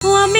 ও আমি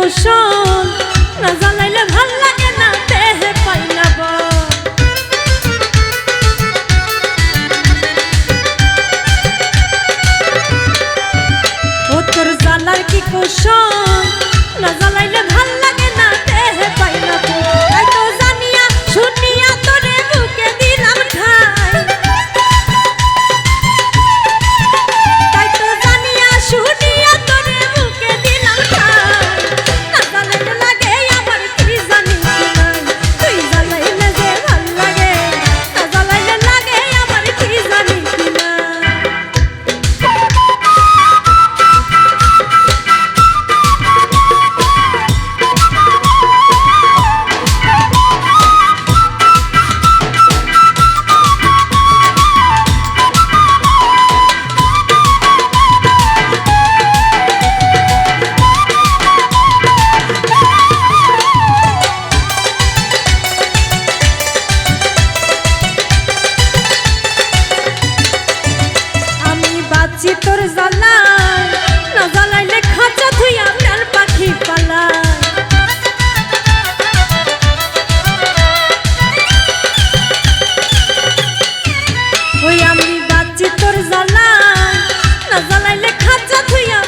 路上。তোর জ্বালা। না জ্বালাইলে খাঁচা থুইয়া